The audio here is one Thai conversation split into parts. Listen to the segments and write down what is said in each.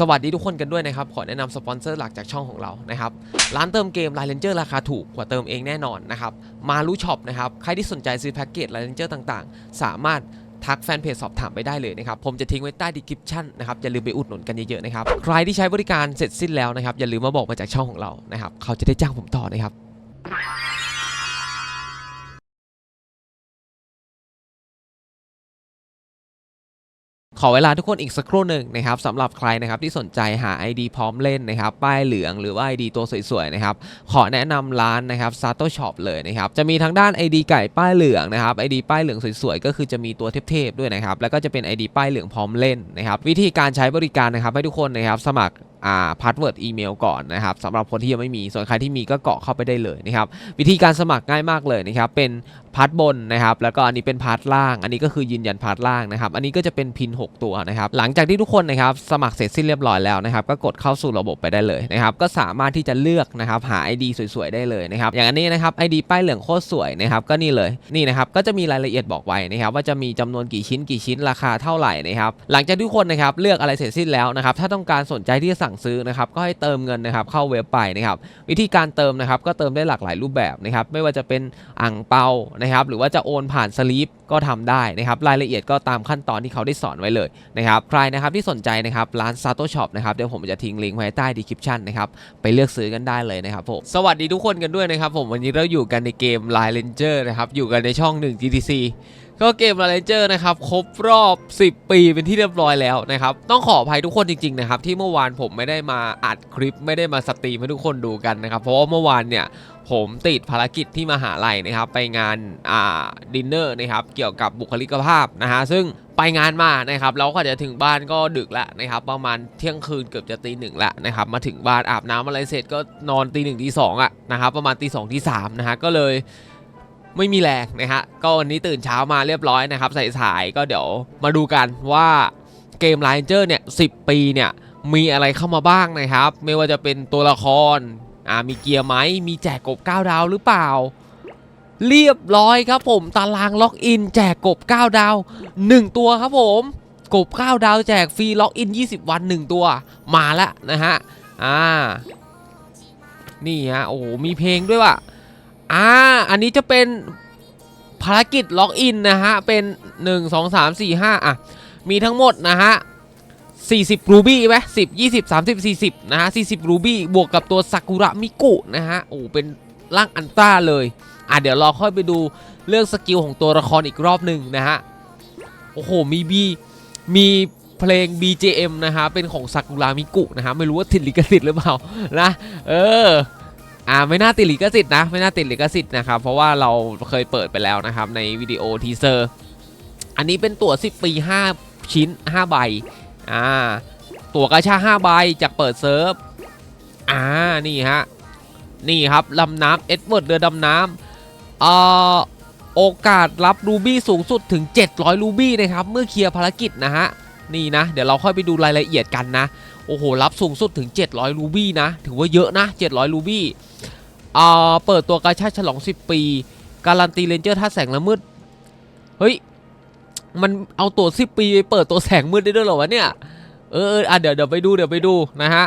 สวัสดีทุกคนกันด้วยนะครับ ขอแนะนำสปอนเซอร์หลักจากช่องของเรานะครับ ร้านเติมเกม l i เลนเจอร์ราคาถูกกว่าเติมเองแน่นอนนะครับ มารู้ช็อปนะครับ ใครที่สนใจซื้อแพ็กเกจ l i เลนเจอร์ต่างๆ สามารถทักแฟนเพจสอบถามไปได้เลยนะครับ ผมจะทิ้งไว้ใต้ดีคริปชั่นนะครับ อย่าลืมไปอุดหนุนกันเยอะๆนะครับ ใครที่ใช้บริการเสร็จสิ้นแล้วนะครับ อย่าลืมมาบอกมาจากช่องของเรานะครับ เขาจะได้จ้างผมต่อนะครับ ขอเวลาทุกคนอีกสักครู่หนึ่งนะครับสำหรับใครนะครับที่สนใจหา ID พร้อมเล่นนะครับป้ายเหลืองหรือว่า ID ตัวสวยๆนะครับขอแนะนำร้านนะครับ Sato Shop เลยนะครับจะมีทั้งด้าน ID ไก่ป้ายเหลืองนะครับ ID ป้ายเหลืองสวยๆก็คือจะมีตัวเทพๆด้วยนะครับแล้วก็จะเป็น ID ป้ายเหลืองพร้อมเล่นนะครับวิธีการใช้บริการนะครับให้ทุกคนนะครับสมัคร พาสเวิร์ดอีเมลก่อนนะครับสำหรับคนที่ยังไม่มีส่วนใครที่มีก็เกาะเข้าไปได้เลยนะครับวิธีการสมัครง่ายมากเลยนะครับเป็นพาร์ทบนนะครับแล้วก็อันนี้เป็นพาร์ทล่าง อันนี้ก็คือยืนยันพาร์ทล่างนะครับอันนี้ก็จะเป็นพิน 6 ตัวนะครับหลังจากที่ทุกคนนะครับสมัครเสร็จสิ้นเรียบร้อยแล้วนะครับก็กดเข้าสู่ระบบไปได้เลยนะครับก็สามารถที่จะเลือกนะครับหา ID สวยๆได้เลยนะครับอย่างอันนี้นะครับ ID ป้ายเหลืองโคตรสวยนะครับก็นี่เลยนี่นะครับก็จะมีรายละเอียดบอกไว้นะครับว่าจะมีจำนวนกี่ชิ้นกี่ชิ้นราคาเท่าไหร่นะครับหลังจากทุกคนนะครับเลือกอะไรเสร็จสิ้นแล้วนะครับถ้าต้องการสนใจที่จะสั่งซื้อนะครับก็ให้เติมเงินนะครับเข้าเว็บไปนะครับวิธีการเติมนะครับก็เติมได้หลากหลายรูปแบบนะครับไม่ว่าจะเป็นอ่างเปานะครับหรือว่าจะโอนผ่านสลีปก็ทำได้นะครับรายละเอียดก็ตามขั้นตอนที่เขาได้สอนไว้เลยนะครับใครนะครับที่สนใจนะครับร้าน Sato Shop นะครับเดี๋ยวผมจะทิ้งลิงก์ไว้ใต้ดีคริปชันนะครับไปเลือกซื้อกันได้เลยนะครับผมสวัสดีทุกคนกันด้วยนะครับผมวันนี้เราอยู่กันในเกม Line Ranger นะครับอยู่กันในช่อง 1 GTC ก็เกม Line Ranger นะครับครบรอบ 10 ปีเป็นที่เรียบร้อยแล้วนะครับต้องขออภัยทุกคนจริงๆนะครับที่เมื่อวานผมไม่ได้มาอัดคลิป ไม่ได้มาสตรีมให้ทุกคนดูกันนะครับเพราะว่าเมื่อวานเนี่ยผมติดภารกิจที่มหาลัยนะครับไปงานอ่าดินเนอร์นะครับเกี่ยวกับบุคลิกภาพนะฮะซึ่งไปงานมานะครับแล้วก็จะถึงบ้านก็ดึกแล้วนะครับประมาณเที่ยงคืนเกือบจะตีหนึ่งล้วนะครับมาถึงบ้านอาบน้ำอะไรเสร็จก็นอนตีหนึ่งตีสองอะนะครับประมาณตีสองตีสามนะฮะก็เลย ไม่มีแรงนะฮะก็วันนี้ตื่นเช้ามาเรียบร้อยนะครับสายๆก็เดี๋ยวมาดูกันว่าเกม l i เจอร์เนี่ยสิปีเนี่ยมีอะไรเข้ามาบ้างนะครับ ไม่ว่าจะเป็นตัวละครอ่ามีเกียร์ไหมมีแจกกบ9ดาวหรือเปล่า เรียบร้อยครับผมตารางล็อกอิน แจกกบ9ดาว 1 ตัวครับผมกบ9ดาวแจกฟรีล็อกอิน 20 วัน 1 ตัวมาแล้วนะฮะอ่านี่ฮะโอ้โหมีเพลงด้วยว่ะ อ่า อันนี้จะเป็นภารกิจล็อกอินนะฮะ เป็น 1 2 3 4 5 อะ มีทั้งหมดนะฮะ 40 รูบี้ไหม10 20 30 40นะฮะ40รูบี้บวกกับตัวซากุระมิกุนะฮะ โอ้ เป็นร่างอันต้าเลย อะ เดี๋ยวรอค่อยไปดูเรื่องสกิลของตัวละครอีกรอบหนึ่งนะฮะ โอ้โห มีบีมีเพลง BJM นะฮะ เป็นของซากุระมิกุนะฮะ ไม่รู้ว่าติดลิขสิทธิ์หรือเปล่า นะ เออ อ่าไม่น่าติดลิขสิทธิ์นะ ไม่น่าติดลิขสิทธิ์นะครับ เพราะว่าเราเคยเปิดไปแล้วนะครับ ในวิดีโอทีเซอร์ อันนี้เป็นตั๋ว10ปี 5 ชิ้น 5 ใบอ่าตั๋วกระชา5ใบจากเปิดเซิร์ฟอ่านี่ฮะนี่ครับลำน้ำเอ็ดเวิร์ดเรือดำน้ำเอ่อโอกาสรับรูบี้สูงสุดถึง 700รูบี้นะครับ เมื่อเคลียร์ภารกิจนะฮะ นี่นะ เดี๋ยวเราค่อยไปดูรายละเอียดกันนะ โอ้โห รับสูงสุดถึง 700 รูบี้นะ ถือว่าเยอะนะ 700 รูบี้เอ่อเปิดตัวกาชาฉลอง 10 ปี การันตีเลนเจอร์ท่าแสงละมืด เฮ้ย มันเอาตัว 10 ปีไปเปิดตัวแสงมืดได้ด้วยเหรอวะเนี่ยเออเอออะเดี๋ยวเดี๋ยวไปดูเดี๋ยวไปดูนะฮะ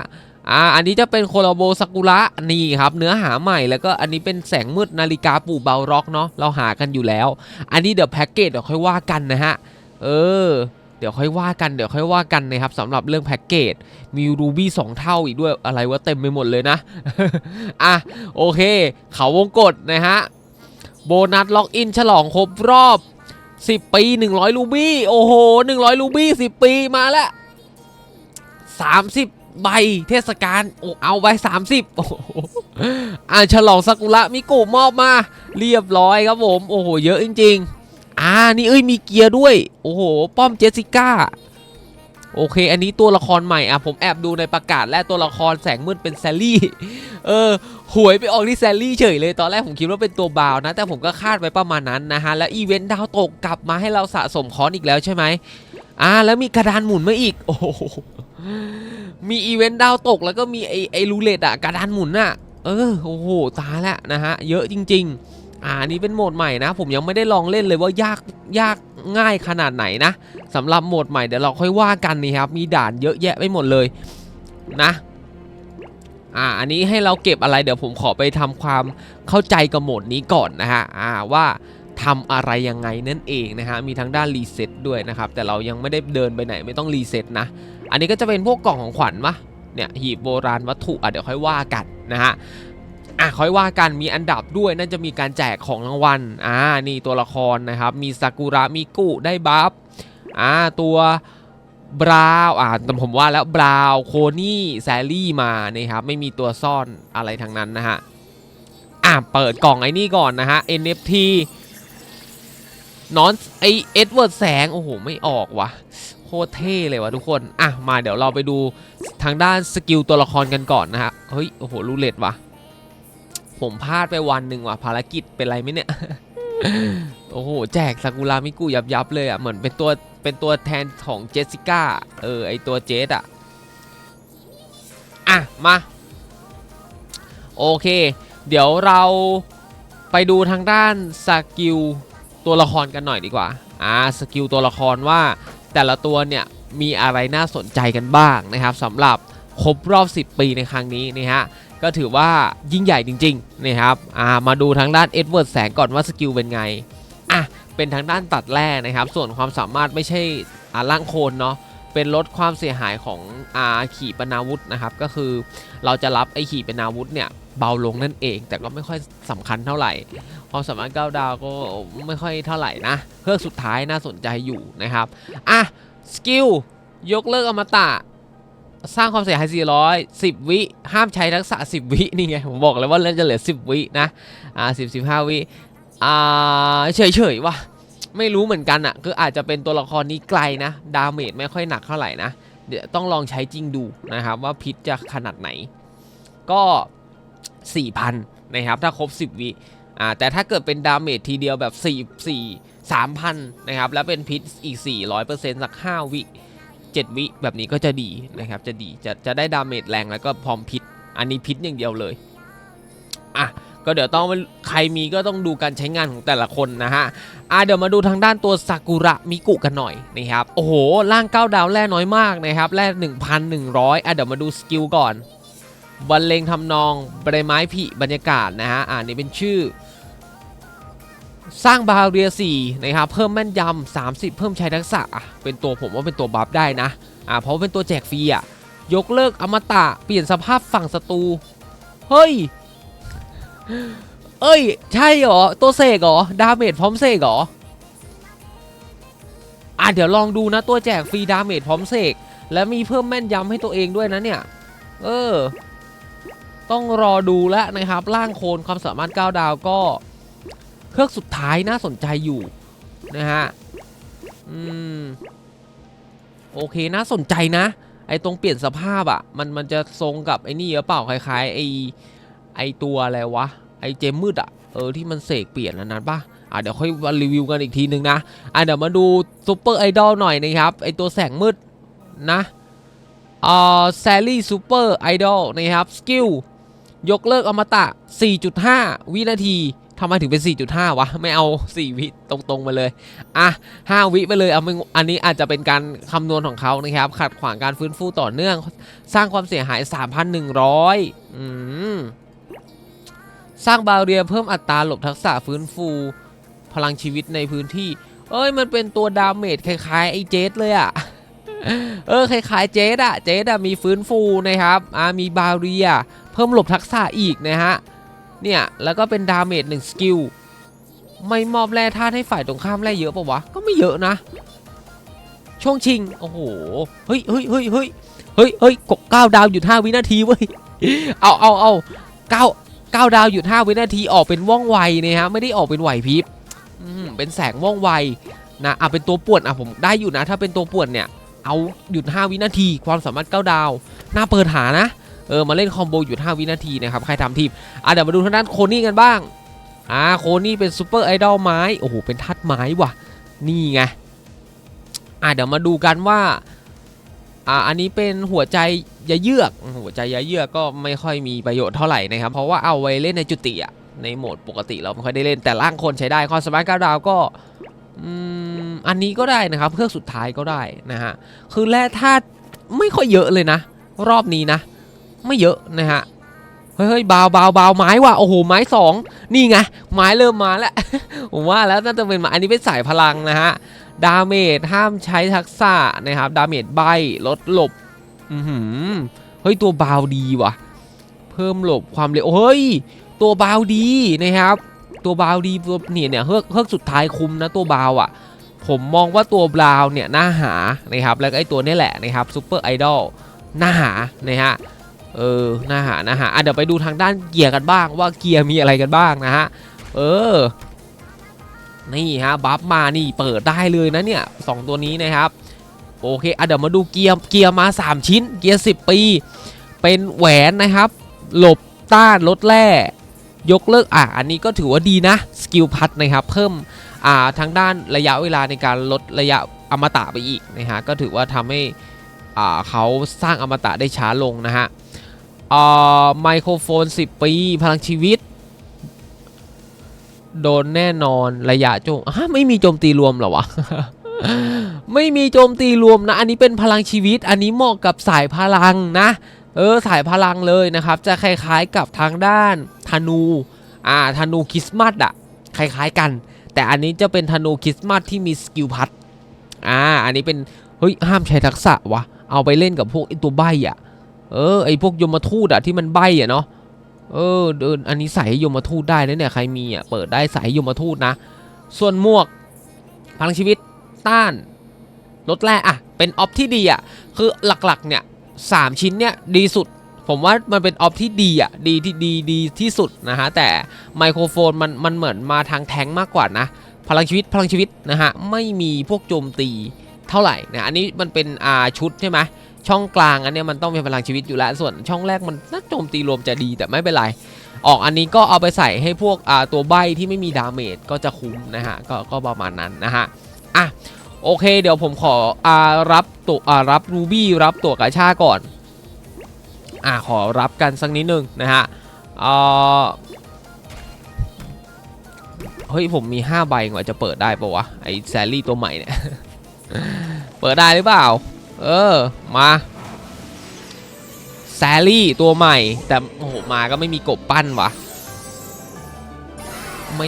อ่าอันนี้จะเป็นโคลาโบซากุระนี่ครับ เนื้อหาใหม่แล้วก็อันนี้เป็นแสงมืดนาฬิกาปู่เบาร็อกเนาะเราหากันอยู่แล้ว อันนี้เดี๋ยวแพ็กเกจเดี๋ยวค่อยว่ากันนะฮะ เออ เดี๋ยวค่อยว่ากันเดี๋ยวค่อยว่ากันนะครับสำหรับเรื่องแพ็กเกจมีรูบี้สองเท่าอีกด้วยอะไรวะเต็มไปหมดเลยนะอะโอเค เขาวงกดนะฮะโบนัสล็อกอินฉลองครบรอบ 10 ปี 100 รูบี้โอ้โห 100 รูบี้ 10 ปีมาแล้ว30 ใบเทศกาลโอ้เอาไป30โอ้โหอ่าฉลองซากุระมิกุมอบมา เรียบร้อยครับผม โอ้โห เยอะจริง ๆ อ่านี่เอ้ยมีเกียร์ด้วย โอ้โห ป้อมเจสสิก้า โอเค อันนี้ตัวละครใหม่อะผมแอบดูในประกาศและตัวละครแสงมืดเป็นแซลลี่ เออ หวยไปออกที่แซลลี่เฉยเลย ตอนแรกผมคิดว่าเป็นตัวบาวนะ แต่ผมก็คาดไว้ประมาณนั้นนะฮะ แล้วอีเวนต์ดาวตกกลับมาให้เราสะสมคอนอีกแล้วใช่ไหมอ่า แล้วมีกระดานหมุนมาอีก โอ้โมีอีเวนต์ดาวตกแล้วก็มีไอไอรูเลตอะกระดานหมุนอะเออ โอ้โห ตายแล้วนะฮะ เยอะจริง ๆ อ่านนี้เป็นโหมดใหม่นะ ผมยังไม่ได้ลองเล่นเลยว่ายากยากง่ายขนาดไหนนะสำหรับโหมดใหม่เดี๋ยวเราค่อยว่ากันนี่ครับ มีด่านเยอะแยะไปหมดเลยนะอ่าอันนี้ให้เราเก็บอะไรเดี๋ยวผมขอไปทำความเข้าใจกับโหมดนี้ก่อนนะฮะอ่าว่าทำอะไรยังไงนั่นเองนะฮะมีทั้งด้านรีเซ็ตด้วยนะครับ แต่เรายังไม่ได้เดินไปไหนไม่ต้องรีเซ็ตนะ อันนี้ก็จะเป็นพวกกล่องของขวัญมะเนี่ยหีบโบราณวัตถุอะเดี๋ยวค่อยว่ากันนะฮะ อะค่อยว่ากันมีอันดับด้วยน่าจะมีการแจกของรางวัลอ่านี่ตัวละครนะครับ มีซากุระมิกุได้บัฟอ่าตัวบราวอ่าแต่ผมว่าแล้วบราวโคนี่แซลลี่มานะครับไม่มีตัวซ่อนอะไรทั้งนั้นนะฮะอะเปิดกล่องไอ้นี่ก่อนนะฮะ NFT นอนไอเอ็ดเวิร์ดแสง โอ้โห ไม่ออกวะโคตรเท่เลยวะทุกคน อะ มาเดี๋ยวเราไปดูทางด้านสกิลตัวละครกันก่อนนะฮะ เฮ้ย โอ้โห รูเล็ตวะ ผมพลาดไปวันหนึ่งว่ะภารกิจเป็นไรไหมเนี่ย โอ้โห แจกซากุรามิกุยับยับๆเลยอะ เหมือนเป็นตัวเป็นตัวแทนของเจสสิก้า เออ ไอตัวเจสอะ อะ มา โอเค เดี๋ยวเราไปดูทางด้านสกิลตัวละครกันหน่อยดีกว่า อ่า สกิลตัวละครว่าแต่ละตัวเนี่ยมีอะไรน่าสนใจกันบ้างนะครับสำหรับครบรอบ 10 ปีในครั้งนี้นะฮะ ก็ถือว่ายิ่งใหญ่จริงๆนะครับามาดูทางด้านเอ็ดเวิร์ดแสงก่อนว่าสกิลเป็นไงอะเป็นทางด้านตัดแร่นะครับ ส่วนความสามารถไม่ใช่อ่าล่างโคนเนาะเป็นลดความเสียหายของอาขี่ปนาวุธนะครับ ก็คือเราจะรับไอขี่ปนาวุธเนี่ยเบาลงนั่นเอง แต่ก็ไม่ค่อยสำคัญเท่าไหร่ ความสามารถก้าวดาวก็ไม่ค่อยเท่าไหร่นะเครื่องสุดท้ายน่าสนใจอยู่นะครับอะสกิลยกเลิกอมตะ สร้างความเสียหาย 400 10 วิ ห้ามใช้ทักษะ 10 วิ นี่ไง ผมบอกเลยว่าเล่นจะเหลือ 10 วินะ อ่า 10 15 วิ อ่า เฉยเฉยๆว่ะ ไม่รู้เหมือนกันอะ่ะคืออาจจะเป็นตัวละครนี้ไกลนะ ดาเมจไม่ค่อยหนักเท่าไหร่นะ เดี๋ยวต้องลองใช้จริงดูนะครับ ว่าพิษจะขนาดไหน ก็ 4,000 นะครับ ถ้าครบ 10 วิ อ่า แต่ถ้าเกิดเป็นดาเมจทีเดียวแบบ 4 4 3,000 นะครับ แล้วเป็นพิษอีก 400%สัก 5 วิ 7 วิแบบนี้ก็จะดีนะครับ จะดีจะจะได้ดาเมจแรงแล้วก็พร้อมพิษ อันนี้พิษอย่างเดียวเลยอะก็เดี๋ยวต้องใครมีก็ต้องดูการใช้งานของแต่ละคนนะฮะอะเดี๋ยวมาดูทางด้านตัวซากุระมิกุกันหน่อยนะครับ โอ้โห ร่าง9ดาวแร่น้อยมากนะครับแร่1,100อะเดี๋ยวมาดูสกิลก่อนบรรเลงทำนองใบไม้ผลิบรรยากาศนะฮะอ่านี่เป็นชื่อ สร้างบาเรีย4นะครับเพิ่มแม่นยำ30 เพิ่มใช้ทักษะอะเป็นตัวผมว่าเป็นตัวบัฟได้นะอ่าเพราะเป็นตัวแจกฟรีอะยกเลิกอมตะเปลี่ยนสภาพฝั่งศัตรูเฮ้ยเอ้ย ใช่เหรอ ตัวเสกเหรอ ดาเมจพร้อมเสกเหรอ อะเดี๋ยวลองดูนะตัวแจกฟรีดาเมจพร้อมเสกและมีเพิ่มแม่นยำให้ตัวเองด้วยนะเนี่ย เออ ต้องรอดูแล้วนะครับ ร่างโคนความสามารถ 9 ดาวก็ เฮืองสุดท้ายน่าสนใจอยู่นะฮะ อืม โอเคน่าสนใจนะ ไอตรงเปลี่ยนสภาพอะ่ะ มันมันจะทรงกับไอ้นี่หรือเปล่าคล้ายๆไอไอตัวอะไรวะ ไอเจมมืดอะ่ะ เออที่มันเสกเปลี่ยนอันนั้นปะอะเดี๋ยวค่อยรีวิวกันอีกทีนึงนะ อะเดี๋ยวมาดูซูเปอร์ไอดอลหน่อยนะครับ ไอตัวแสงมืดนะอ่าแซลลี่ซูเปอร์ไอดอลนะครับ สกิล ยกเลิกอมตะ 4.5 วินาที ทำไมถึงเป็น 4.5 วะ ไม่เอา 4 วิตรงๆมาเลย อะ 5 วิไปเลยเอาไม่อันนี้อาจจะเป็นการคำนวณของเขานะครับ ขัดขวางการฟื้นฟูต่อเนื่อง สร้างความเสียหาย 3,100 อืม สร้างบาเรียเพิ่มอัตราหลบทักษะฟื้นฟู พลังชีวิตในพื้นที่ เอ้ย มันเป็นตัวดาเมจคล้ายๆ ไอ้เจสเลยอะเออคล้ายๆเจสอะเจสอะมีฟื้นฟูนะครับ อ่ามีบาเรีย เพิ่มหลบทักษะอีกนะฮะ เนี่ยแล้วก็เป็นดาเมจหนึ่งสกิลไม่มอบแร่ธาตุให้ฝ่ายตรงข้ามแร่เยอะปะวะ ก็ไม่เยอะนะ ช่วงชิง โอ้โห เฮ้ยเฮ้ยเฮ้ยเฮ้ยเฮ้ยเฮ้ยกเก้าดาวหยุดห้าวินาทีเว้ย เอาเอาเอาเก้าเก้าดาวหยุดห้าวินาทีออกเป็นว่องไวนะฮะ ไม่ได้ออกเป็นไหวพริบเป็นแสงว่องไวนะ อะเป็นตัวป่วนอะผมได้อยู่นะ ถ้าเป็นตัวป่วนเนี่ย เอาหยุด5วินาที ความสามารถ9ดาว น่าเปิดหานะ เออมาเล่นคอมโบหยุด5วินาทีนะครับใครทำทีมอะเดี๋ยวมาดูทางด้านโคนี่กันบ้างอ่าโคนี่เป็นซูเปอร์ไอดอลไม้โอ้โหเป็นทัดไม้ว่ะนี่ไงอะเดี๋ยวมาดูกันว่าอ่าอันนี้เป็นหัวใจยาเยือก หัวใจยาเยือกก็ไม่ค่อยมีประโยชน์เท่าไหร่นะครับ เพราะว่าเอาไว้เล่นในจุติอะในโหมดปกติเราไม่ค่อยได้เล่นแต่ร่างคนใช้ได้คอสมาร์ทกาดาวก็อืมอันนี้ก็ได้นะครับ เครื่องสุดท้ายก็ได้นะฮะคือแร่ธาตุไม่ค่อยเยอะเลยนะ รอบนี้นะ ไม่เยอะนะฮะเฮ้ยเบาวบาวบาไม้ว่ะโอ้โหไม้สองนี่ไงไม้เริ่มมาแล้วผมว่าแล้วน่าจะเป็นม้อันนี้เป็นสายพลังนะฮะดาเมจห้ามใช้ทักษะนะครับดาเมจใบลดหลบอือหือเฮ้ยตัวเบาดีว่ะ เพิ่มหลบความเร็วเฮ้ยตัวเบาดีนะครับ ตัวเบาดีตัวเนี่ยเนี่ยเฮือกเฮือกสุดท้ายคุมนะตัวเบาอะ ผมมองว่าตัวเบาเนี่ยน่าหานะครับแล้วก็ไอ้ตัวนี้แหละนะครับซูเปอร์ไอดอลน่าหานะฮะ เออน่าหาน่าหาอะเดี๋ยวไปดูทางด้านเกียร์กันบ้างว่าเกียร์มีอะไรกันบ้างนะฮะ เออ นี่ฮะบัฟมานี่เปิดได้เลยนะเนี่ยสองตัวนี้นะครับ โอเคอะเดี๋ยวมาดูเกียร์เกียร์มา 3 ชิ้น เกียร์10 ปี เป็นแหวนนะครับ หลบต้านลดแร่ยกเลิกอะอันนี้ก็ถือว่าดีนะ สกิลพัดนะครับ เพิ่มอ่าทางด้านระยะเวลาในการลดระยะอมตะไปอีกนะฮะก็ถือว่าทำให้อ่าเขาสร้างอมตะได้ช้าลงนะฮะ อ่าไมโครโฟน 10 ปี พลังชีวิต โดนแน่นอนระยะโจมฮะไม่มีโจมตีรวมหรอวะ ไม่มีโจมตีรวมนะ อันนี้เป็นพลังชีวิต อันนี้เหมาะกับสายพลังนะ เออ สายพลังเลยนะครับ จะคล้ายๆกับทางด้านธนู อ่า ธนูคริสต์มาสอะคล้ายๆกัน แต่อันนี้จะเป็นธนูคริสต์มาสที่มีสกิลพัด อ่า อันนี้เป็น เฮ้ย ห้ามใช้ทักษะวะ เอาไปเล่นกับพวกไอตัวใบอะ เออไอพวกยมทูตอะที่มันใบอะเนาะเออเดินอันนี้ใส่ยมทูตได้นะเนี่ยใครมีอะเปิดได้ใส่ยมทูตนะ ส่วนหมวกพลังชีวิตต้านลดแร่อะเป็นออฟที่ดีอะคือหลักๆเนี่ยสามชิ้นเนี่ยดีสุด ผมว่ามันเป็นออฟที่ดีอะดีที่ดีดีที่สุดนะฮะแต่ไมโครโฟนมันมันเหมือนมาทางแทงมากกว่านะ พลังชีวิตพลังชีวิตนะฮะไม่มีพวกโจมตีเท่าไหร่นะอันนี้มันเป็นอ่าชุดใช่ไหม ช่องกลางอันนี้มันต้องเป็นพลังชีวิตอยู่แล้ว ส่วนช่องแรกมันน่าโจมตีรวมจะดีแต่ไม่เป็นไร ออกอันนี้ก็เอาไปใส่ให้พวกตัวใบที่ไม่มีดาเมจก็จะคุ้มนะฮะก็ก็ประมาณนั้นนะฮะอะโอเค เดี๋ยวผมขออรับตัวรับรูบี้รับตัวกาชาก่อนอะขอรับกันสักนิดนึงนะฮะเอ่อเฮ้ยผมมี 5 ใบกว่าจะเปิดได้ปะวะไอแซลลี่ตัวใหม่เนี่ย เปิดได้หรือเปล่า เออ มาแซลลี่ตัวใหม่ แต่โอ้โหมาก็ไม่มีกบปั้นวะไม่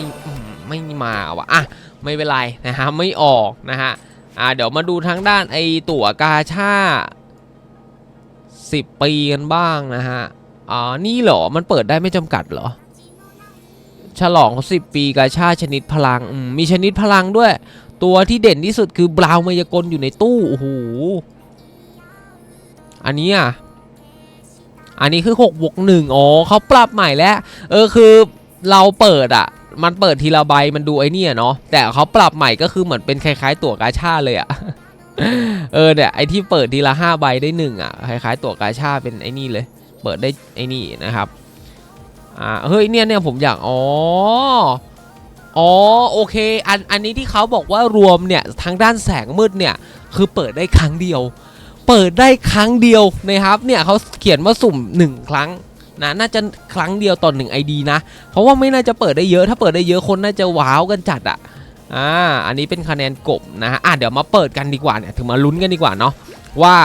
ไม่มาวะอะไม่เป็นไรนะฮะไม่ออกนะฮะอ่าเดี๋ยวมาดูทางด้านไอตั๋วกาชา10ปีกันบ้างนะฮะอ่านี่เหรอมันเปิดได้ไม่จำกัดเหรอ ฉลอง10ปีกาชาชนิดพลังมมีชนิดพลังด้วย ตัวที่เด่นที่สุดคือบราวมายากลอยู่ในตู้โอ้โห อันนี้อะ อันนี้คือ6บวก1อ๋อเขาปรับใหม่แล้ว เออคือเราเปิดอะ มันเปิดทีละใบมันดูไอ้เนี่ยเนาะ แต่เขาปรับใหม่ก็คือเหมือนเป็นคล้าย ๆ ตั๋วกาชาเลยอะ เออเนี่ยไอที่เปิดทีละห้าใบได้หนึ่งอะคล้ายๆตัวกาชาเป็นไอ้นี่เลย เปิดได้ไอ้นี่นะครับ อ่าเฮ้ยเนี่ยเนี่ยผมอยากอ๋ออ๋อโอเคอันอันนี้ที่เขาบอกว่ารวมเนี่ยทางด้านแสงมืดเนี่ยคือเปิดได้ครั้งเดียว เปิดได้ครั้งเดียวนะครับเนี่ยเขาเขียนว่าสุ่มหนึ่งครั้งนะน่าจะครั้งเดียวต่อหนึ่งไอดีนะ เพราะว่าไม่น่าจะเปิดได้เยอะ ถ้าเปิดได้เยอะคนน่าจะว้าวกันจัดอะอ่าอันนี้เป็นคะแนนกบนะฮะอะเดี๋ยวมาเปิดกันดีกว่าเนี่ยถึงมาลุ้นกันดีกว่าเนาะว่า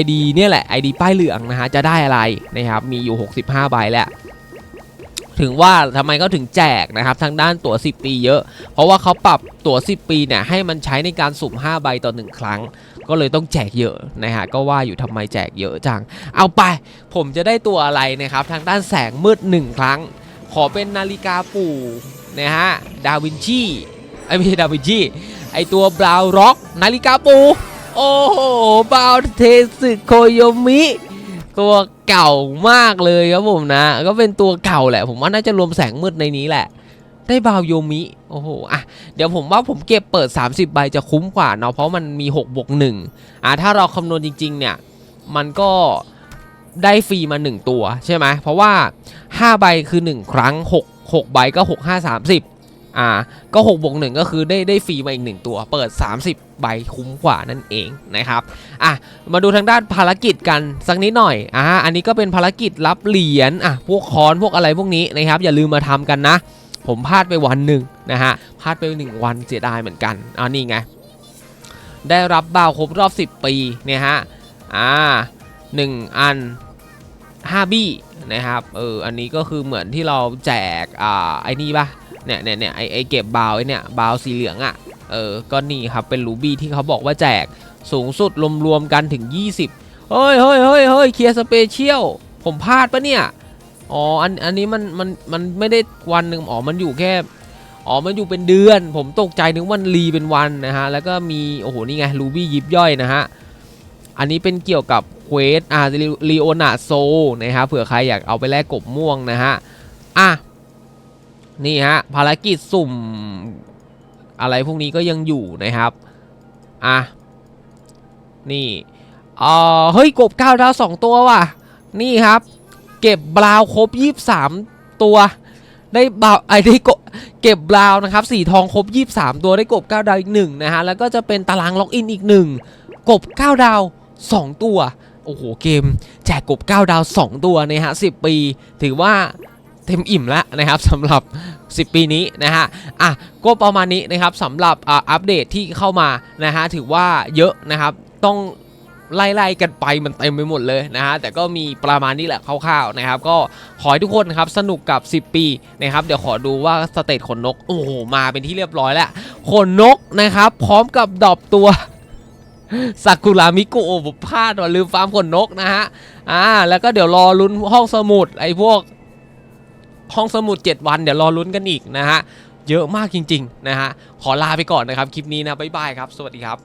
ID เนี่ยแหละ ID ป้ายเหลืองนะฮะจะได้อะไรนะครับมีอยู่ 65ใบแหล้วถึงว่าทำไมเขาถึงแจกนะครับทางด้านตั๋ว 10 ปีเยอะ เพราะว่าเขาปรับตั๋ว 10 ปีเนี่ยให้มันใช้ในการสุ่ม 5 ใบต่อ 1 ครั้ง ก็เลยต้องแจกเยอะนะฮะก็ว่าอยู่ทำไมแจกเยอะจัง เอาไป ผมจะได้ตัวอะไรนะครับทางด้านแสงมืด 1 ครั้ง ขอเป็นนาฬิกาปู่นะฮะดาวินชีไอ้ไม่ใช่ดาวินชีไอตัวบราวร็อกนาฬิกาปูโอ้โหบราวเทสึโคโยมิตัวเก่ามากเลยครับผมนะ ก็เป็นตัวเก่าแหละ ผมว่าน่าจะรวมแสงมืดในนี้แหละ ได้บาวโยมิ โอ้โห อะ เดี๋ยวผมว่าผมเก็บเปิด 30 ใบจะคุ้มกว่าเนาะ เพราะมันมี 6 บวก 1 อะ ถ้าเราคำนวณจริง ๆ เนี่ย มันก็ได้ฟรีมา 1 ตัวใช่ไหม เพราะว่า 5 ใบคือ 1 ครั้ง 6 6 ใบก็ 6 5 30 อ่า ก็ 6 บวก 1 ก็คือได้ได้ฟรีมาอีก 1 ตัว เปิด 30 ใบคุ้มกว่านั่นเองนะครับ อะ มาดูทางด้านภารกิจกันสักนิดหน่อย อ่า อันนี้ก็เป็นภารกิจรับเหรียญ อะ พวกคอน พวกอะไรพวกนี้นะครับ อย่าลืมมาทำกันนะ ผมพลาดไปวันหนึ่งนะฮะพลาดไปหนึ่งวันเสียดายเหมือนกันอ่านี่ไงได้รับบ่าวครบรอบ 10 ปีเนี่ยฮะอ่าหนึ่งอัน5บี้นะครับเอออันนี้ก็คือเหมือนที่เราแจกอ่าไอ้นี่ปะเนี่ยเนี่ยเนี่ยไอไอเก็บบาวไอเนี่ยบาวสีเหลืองอะ่ะเออก็นี่ครับเป็นรูบี้ที่เขาบอกว่าแจกสูงสุดรวมๆกันถึง 20 เฮ้ยเฮ้ยเฮ้ยเฮ้ยเคลียร์สเปเชียลผมพลาดปะเนี่ย อ๋ออันอันนี้มันมันมันไม่ได้วันหนึ่งอ๋อมันอยู่แค่อ๋อมันอยู่เป็นเดือน ผมตกใจนึกว่ารีเป็นวันนะฮะแล้วก็มีโอ้โหนี่ไงรูบี้ยิบย่อยนะฮะอันนี้เป็นเกี่ยวกับเควสอ่าลีโอนาโซนะครับเผื่อใครอยากเอาไปแลกกบม่วงนะฮะอะนี่ฮะภารกิจสุ่มอะไรพวกนี้ก็ยังอยู่นะครับอะนี่เออเฮ้ยกบเก้าดาวสองตัวว่ะนี่ครับ เก็บบราว์ครบยี่สามตัวได้บราวไอ้ได้กบเก็บบราวนะครับสีทองครบยี่สามตัวได้กบเก้าดาวอีกหนึ่งนะฮะแล้วก็จะเป็นตารางล็อกอินอีกหนึ่งกบเก้าดาวสองตัวโอ้โหเกม แจกกบ 9 ดาว 2 ตัวนะฮะ10 ปี ถือว่าเต็มอิ่มแล้วนะครับสำหรับ 10 ปีนี้นะฮะอะก็ประมาณนี้นะครับสำหรับอ่าอัปเดตที่เข้ามานะฮะถือว่าเยอะนะครับต้อง ไล่ๆกันไปมันเต็มไปหมดเลยนะฮะแต่ก็มีประมาณนี้แหละคร่าวๆนะครับ ก็ขอให้ทุกคนนะครับสนุกกับ 10 ปีนะครับเดี๋ยวขอดูว่าสเตตขนนกโอ้โหมาเป็นที่เรียบร้อยแล้วขนนกนะครับ พร้อมกับดอบตัวซากุระมิโกะผมพลาดว่ะลืมฟาร์มขนนกนะฮะอ่าแล้วก็เดี๋ยวรอลุ้นห้องสมุดไอ้พวกห้องสมุด 7 วันเดี๋ยวรอลุ้นกันอีกนะฮะ เยอะมากจริง ๆ นะฮะ ขอลาไปก่อนนะครับ คลิปนี้นะ บ๊ายบายครับ สวัสดีครับ